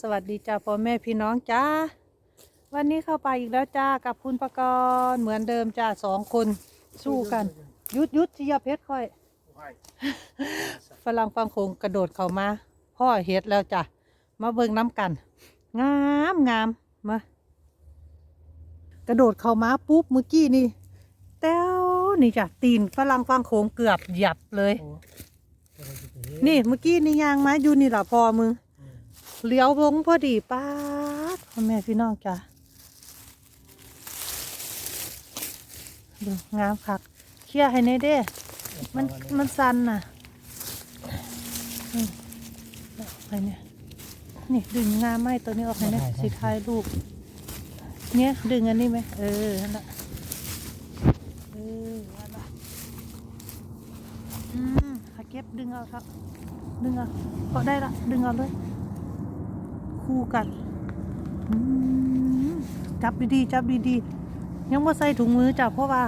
สวัสดีจ้าพ่อแม่พี่น้องจ้า วันนี้เข้าไปอีกแล้วจ้ากับคุณประกรณ์เหมือนเดิมจ้าสองคนสู้กันยุดยุดที่ยเพชรค่อย ฝรั่งฟังโขงกระโดดเข้ามา พ่อเฮ็ดแล้วจ้ะมาเบิ่งน้ำกัน งามงามมากระโดดเข้ามาปุ๊บเมื่อกี้นี่แต้วนี่จ้ะตีนฝรั่งฟังโขงเกือบหยับเลย นี่เมื่อกี้นี่ยางไมาอยู่นี่หล่ะพอมึง เลี้ยววงพอดีป้าดพ่อแม่พี่น้องจ้ะดูงามคักเคลียร์ให้ในเด้ มันมันสันน่ะนี่เอาไปเนี่ยนี่ดึงงามไหมตัวนี้ออกให้เนี่ยสีท้ายรูปเนี่ยดึงอันนี้ไหมเออนั่นแหละเออนั่นแหละอืมหาเก็บดึงเอาครับ ดึงเอาก็ได้ละดึงเอาเลย คู่กันจับดีๆจับดีๆยังว่าใส่ถุงมือจ้ะเพราะว่า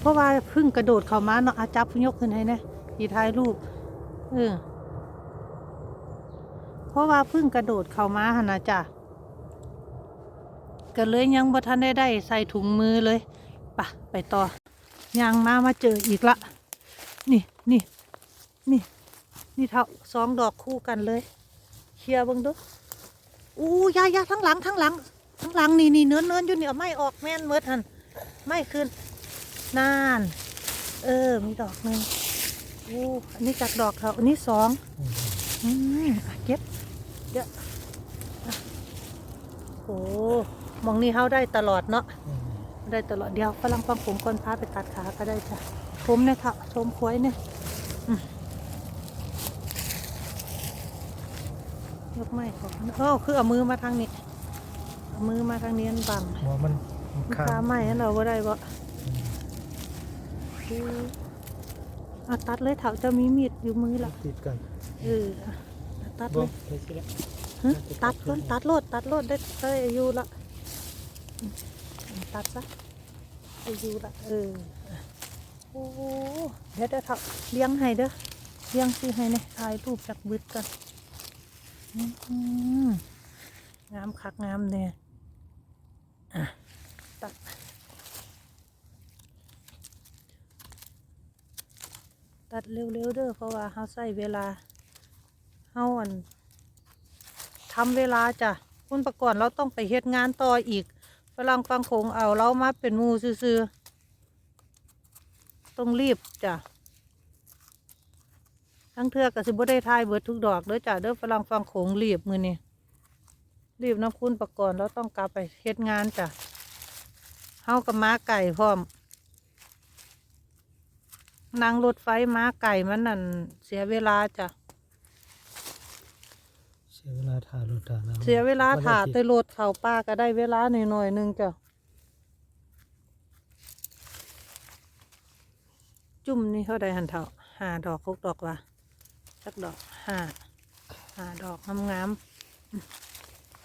เพราะว่าพึ่งกระโดดเข้ามาเนาะอาจับยกขึ้นให้นะทีท้ายรูปเออเพราะว่าพึ่งกระโดดเข้ามาหนนะจ้ะก็เลยยังบ่ทันได้ได้ใส่ถุงมือเลยปะไปต่อย่างมามาเจออีกละ นี่นี่นี่นี่เท่าสองดอกคู่กันเลย เคลียร์บังดูอู้ยายาทั้งหลังทั้งหลังทั้งหลังนี่นี่เนื้อเนื้ออยู่เนี่เอาไม่ออกแม่นเมิดหันไม่ขึ้นนาน เออ มีดอกหนึ่งโอ้อันนี้จากดอกเขาอันนี้สองอืมอะเก็บเยอะโอ้มองนี่เขาได้ตลอดเนาะได้ตลอดเดียวฝรั่งฟังผมคนพาไปตัดขาก็ได้จ้ะผมเนี่ยค่ะชมควยเนี่ยอืม ยกไม่ของเออคือเอามือมาทางนี้เอามือมาทางนี้อันบังหัวมันมันขาข้ามไม่อันเราบ่ได้บ่อาตัดเลยเถาจะมีมีดอยู่มือละติดกันเอออะตัดบ่เลยไม่ใช่ละฮะตัดต้นตัดโลดตัดโลดได้ได้อายุละอืมตัดซะอายุละเอออะโอ้โหเดี๋ยวเดี๋ยวเถาเลี้ยงให้เด้อเลี้ยงสิให้เนี่ยถ่ายรูปจากบึดกันอืม งามคักงามเนี่ยอะตัดตัดเร็วๆเด้อเพราะว่าเขาใส่เวลาเขาอันทำเวลาจ้ะคุณประกอบเราต้องไปเฮ็ดงานต่ออีกฝรั่งฟังโขงเอาเรามาเป็นมูซื่อๆต้องรีบจ้ะ ทั้งเทือกกับสิบ่ได้ทายเบิดทุกดอกเด้อจ้ะเด้อฝรั่งฟังโขงรีบมือนี่รีบน้ำคุณประกอบเราต้องกลับไปเฮ็ดงานจ้ะเฮากับม้าไก่พร้อมนั่งรถไฟม้าไก่มันนั่นเสียเวลาจ้ะเสียเวลาถ่ารถถ่าน้ำเสียเวลาถ่าบ่แต่ได้รถเขาป้าก็ได้เวลาหน่อยๆหนึงจ้ะจุ่มนี่เท่าใดหันเท่าห้าดอกหกดอกว่ะ สักดอกห้าห้าดอกงามๆอืม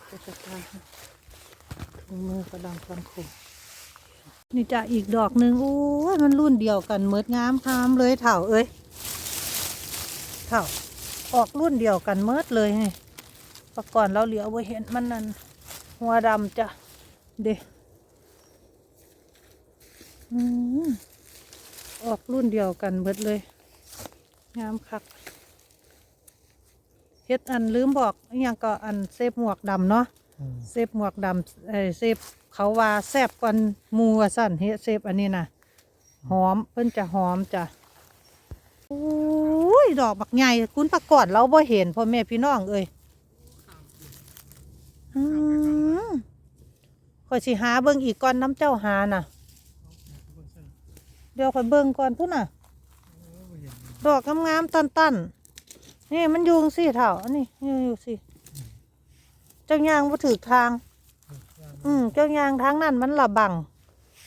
จะจะตายถุงมือกระดังฟันคงนี่จะอีกดอกหนึ่งโอ้ยมันรุ่นเดียวกันเมิดงามคามเลยเถ่าเอ้ยเถ่าออกรุ่นเดียวกันเมิดเลยไงปะก่อนเราเหลียวไปเห็นมันนั่นหัวดำจ้ะเดอืออกรุ่นเดียวกันเบิดเลย งามคัก เฮ็ดอันลืมบอกอหย่างก็อันเซฟหมวกดำเนาะอืมเซฟหมวกดำเอ้ยเซฟเขาว่าแซบกว่าหมูว่าสั่นเฮ็ดเซฟอันนี้นะหอมเพิ่นจะหอมจ้ะโอ้ยดอกบักใหญ่คุณปะก่อนเราบ่เห็นพ่อแม่พี่น้องเอ้ยอืมข่อยสิหาเบิ่งอีกก่อนน้ำเจ้าหาน่ะ เดี๋ยวข่อยเบิ่งก่อนพุ่นน่ะ ดอกงามๆตันๆ นี่มันอยุงสิเถ่าอันนี้นี่อยู่สิเจ้ายางบ่ถือทาง อืมเจ้ายางทางนั้นมันละบัง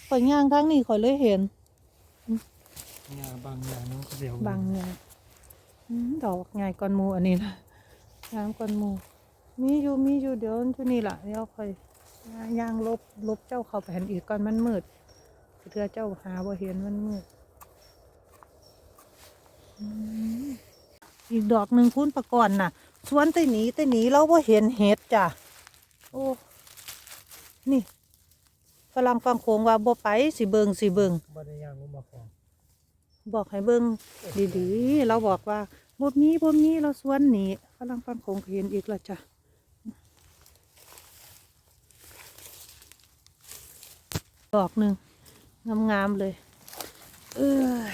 ข่อยยางทางนี้ข่อยเลยเห็นยาบางอย่างมันก็เดี๋ยวบังเนี่ยอืมดอกใหญ่ก่อนหมูอันนี้นะงามก่อนหมู มีอยู่มีอยู่เดี๋ยวชุนี่ล่ะเดี๋ยวค่อยย่างลบลบเจ้าเข้าไปเห็นอีกก่อนมันมืดเถื่อเจ้าหาบ่เห็นมันมืดอืม อีกดอกหนึ่งคุณประกอนน่ะ สวนแต่หนีแต่หนีเราบ่เห็นเห็ดจ้ะโอ้นี่ฝรั่งฟังโคงว่าบ่ไปสิเบิงสิเบิงบ่ได้ย่างลงมาของบอกให้เบิงดีๆ เราบอกว่าบ่มีบ่มีเราสวนหนีฝรั่งฟังโคงก็เห็นอีกแล้วจ้ะดอกหนึ่งงามๆเลย เอ้ย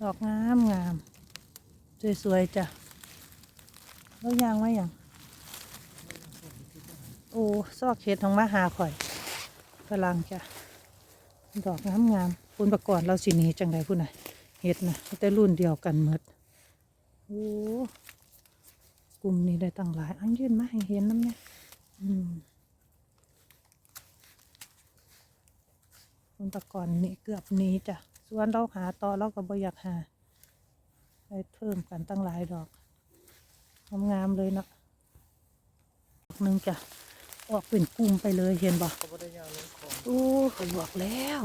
ดอกงามงาม สวยๆจ้ะแล้วยางไว้อย่างโอ้ซอกเห็ดของมาหาข่อยกำลังจ้ะดอกงามงามๆคุณประกอบเราสินี้จังไดพุ่นน่ะเห็ดนะแต่รุ่นเดียวกันหมดโอ้กลุ่มนี้ได้ตั้งหลายอันยื่นมาให้เห็นน้ำเนี่ยอืมคนแตะกอนนี่เกือบนี้จ้ะส่วนเราหาต่อเราก็บ่อยากหา ไปเพิ่มกันตั้งหลายดอกงามๆเลยเนาะดอกหนึ่งจะออกเป็นกลุ่มไปเลยเห็นบ่ก็บ่ได้ย่างลงของโอ้ก็บอกแล้ว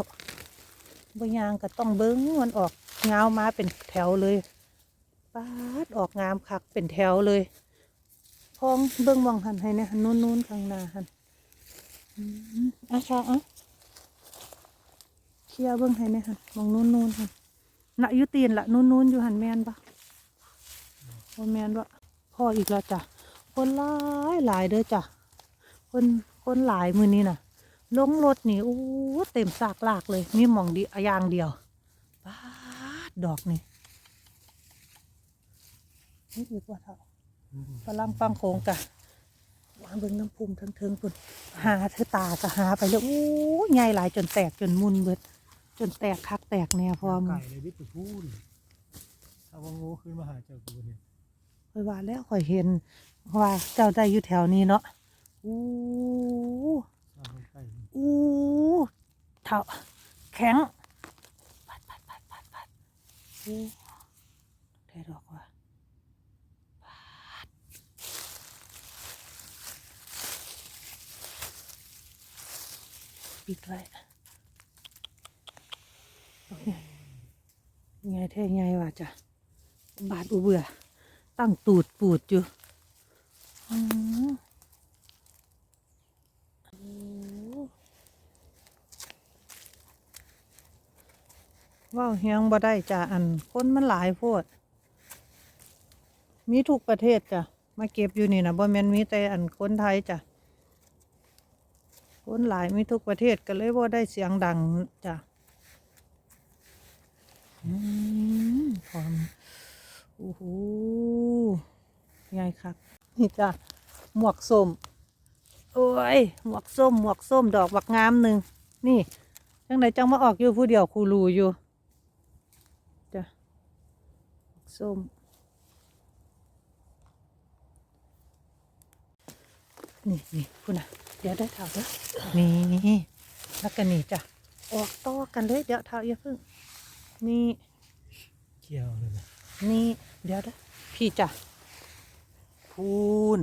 บยางก็ต้องเบิ้งมันออกเงาวมาเป็นแถวเลยปาดออกงามคักเป็นแถวเลยพองเบิ้งมองหันให้เนี่ยนู้นนู้นๆข้างหน้าหันอะชาอะเคลียร์เบิ้งให้เนี่ยหันมองนู้นนู้นหัน น่ะอยุตีนละนู้นนู้นอยู่หันแมนปะโอแมนปะพ่ออีกแล้วจ้ะคนหลายหลายเด้อจ้ะคนคนหลายมือนี้น่ะลงรถนี่โอ้เต็มซากลากเลยมีหมองดีอยางเดียวปาดดอกนี่นี่อีกว่าเท่าฝรั่งฟังโคงกะวางเบิ่งน้ำพุ่มทั้งเทิงปุ่นหาเธอตากะหาไปแล้วโอ้ใหญ่หลายจนแตกจนมุนเบิด จนแตกคักแตกแน่พร้อมไก่เลยวิทย์ไปพูดถ้าว่างูขึ้นมาหาเจ้ากูเนี่ยคอยว่าแล้วคอยเห็นว่าเจ้าได้อยู่แถวนี้เนาะอู้สร้างไก่อู้เท่าแข็งปัดปัดปัดปัดปัดอู้ได้ดอกว่าปัดปิดไว้โอเค ไงเท่ไงวะจ้ะบาดอุเบื่อ ตั้งตูดปูดอยู่ว้าวเฮียงบ่ได้จ้ะอันคนมันหลายโพด มีทุกประเทศจ้ะ มาเก็บอยู่นี่นะบ่แม่นมีแต่อันคนไทยจ้ะ คนหลายมีทุกประเทศก็เลยบ่ได้เสียงดังจ้ะ ความโอ้โหไงครับนี่จ้ะหมวกส้มโอ้ยหมวกส้มหมวกส้มดอกบักงามหนึ่งนี่จังไหนจังมาออกอยู่ผู้เดียวคูรูอยู่จ้ะหมวกส้มนี่นี่คุณน่ะ เดี๋ยวได้เท่าเด้อนี่แล้วกันนี่จ้ะออกต่อกันเลยเดี๋ยวเท่าอย่าเพิ่งนี่ เกี่ยวเลยนะนี่เดี๋ยวนะพี่จ้ะพูน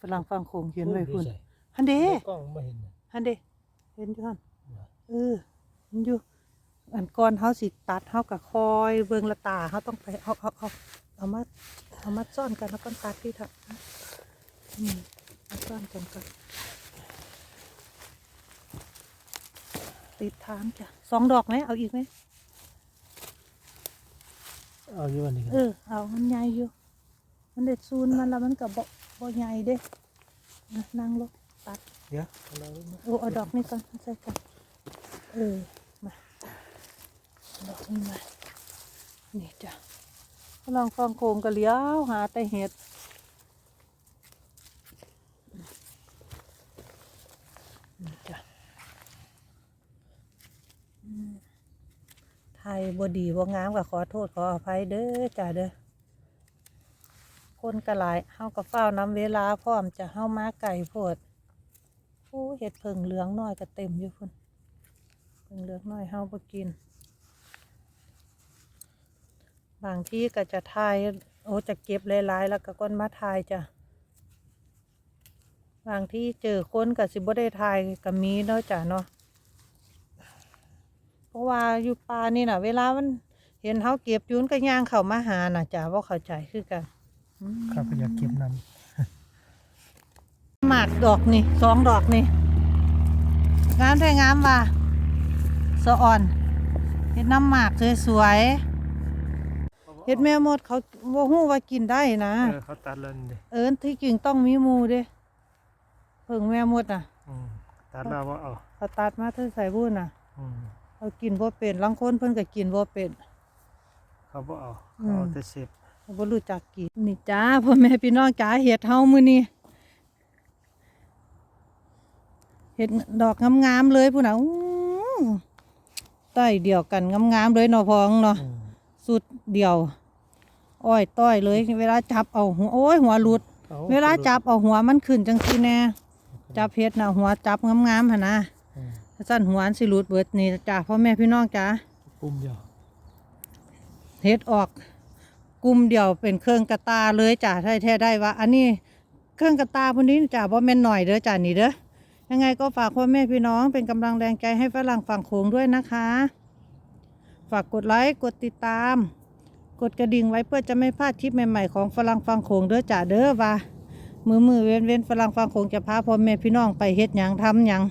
ฝรั่งฟังโคงเขียนไว้พูนใส่ฮันเดกล้องไม่เห็นนะฮันเดเห็นอยู่ฮันเออเห็นอยู่อันก่อนเฮาสิตัดเฮากับคอยเบิ่งละตาเฮาต้องไปเอาเอาเอาเอามาเอามาซ่อนกันแล้วก็ตัดพี่เถอะอืมเอาซ่อนกันก่อนติดทางจ้ะสองดอกไหมเอาอีกไหม เอาอยู่วันนี้คเอรับอเอามันใหญ่อยู่ มันเด็ดซูนมันแล้วมันกับบ่บ่ใหญ่เด้นะนั่งลงตัดเดี๋ยวเอาเราลงมาโอ้เอาดอกนี้ก่อนใส่กันเออมาดอกนี้มานี่จ้ะลองฟังโคงกะเลี้ยวหาแต่เห็ดนี่จ้ะอืม ไทยบดีบ่งามก็ขอโทษขออภัยเด้อจ้ะเด้อคนกระหลายเฮาก็เฝ้านำเวลาพร้อมจะเฮามาไก่โพดโอ้เห็ดเพิงเหลืองน้อยก็เต็มอยู่พุ่นเพิงเหลืองน้อยเฮาบ่กิน บางที่ก็จะทายโอ้จะเก็บหลายๆแล้วก็ก้นมาทายจ้ะบางที่เจอคนก็สิบ่ได้ทายก็มีเนาะจ้ะเนาะ เพราะว่าอยู่ป่านี่น่ะ เวลามันเห็นเฮาเก็บอยุนก็ย่างเข้ามาหาน่ะจ้ะบ่เข้าใจคือกันข้าก็อยากเก็บน้หมากดอกนี่สองดอกนี่งามได้งามว่ะสะอ่อนเห็ดน้ำหมากสวยำๆเห็ดแม่มดเขาว่าหู้ว่ากินได้นะ เออเขาตัดแล้วนี่ดิเอิญที่จริงต้องมีหมูเด้เพิ่งแม่มดน่ะอืมตัดแล้วว่าเอาเขาตัดมาเธอใส่บุญน่ะอืม เขากินบ่เป็นลังคนเพิ่นก็กินบ่เป็น เขาบ่เอาอืเขามเอาแต่เสพเขาบ่รู้จักกินนี่จ้าพ่อแม่พี่น้องจ๋าเห็ดเฮามื้อนี้เห็ดดอกงามๆเลยพุ่นน่ะอู้ต้อยเดียวกันงามๆเลยเนาะพองเนาะอืมสุดเดียว อ้อยต้อยเลย เวลาจับเอาหัวโอ้ยหัวหลุดอเวลาจับเอาหัวมันขึ้นจังซี่แน่จับเฮ็ดน่ะหัวจับงามๆหั่นนะอืม สั้นหัวอันสิหลุดเบิดนี่จ้าพ่อแม่พี่น้องจ้าปุ่มเดียวเฮ็ดออกกลุ่มเดียวเป็นเครื่องกระตาเลยจ้าแท้แท้ได้ว่า อันนี้เครื่องกระตาพวกนี้จ้าบ่แม่นหน่อยเด้อจ้านี่เด้อยังไงก็ฝากพ่อแม่พี่น้องเป็นกำลังแรงใจให้ฝรั่งฝั่งโขงด้วยนะคะ ฝากกดไลค์กดติดตาม กดกระดิ่งไว้เพื่อจะไม่พลาดคลิปใหม่ๆของฝรั่งฟังโขงเด้อจ้าเด้อว่ามือมือเว้นเว้นฝรั่งฟังโขงจะพาพ่อแม่พี่น้องไปเฮ็ดหยังทำหยัง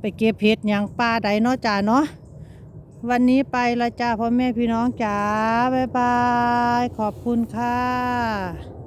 ไปเก็บเฮ็ดหยังป่าใดเนาะจ้าเนาะวันนี้ไปละจ้าพ่อแม่พี่น้องจ้าบ๊ายบาย ขอบคุณค่ะ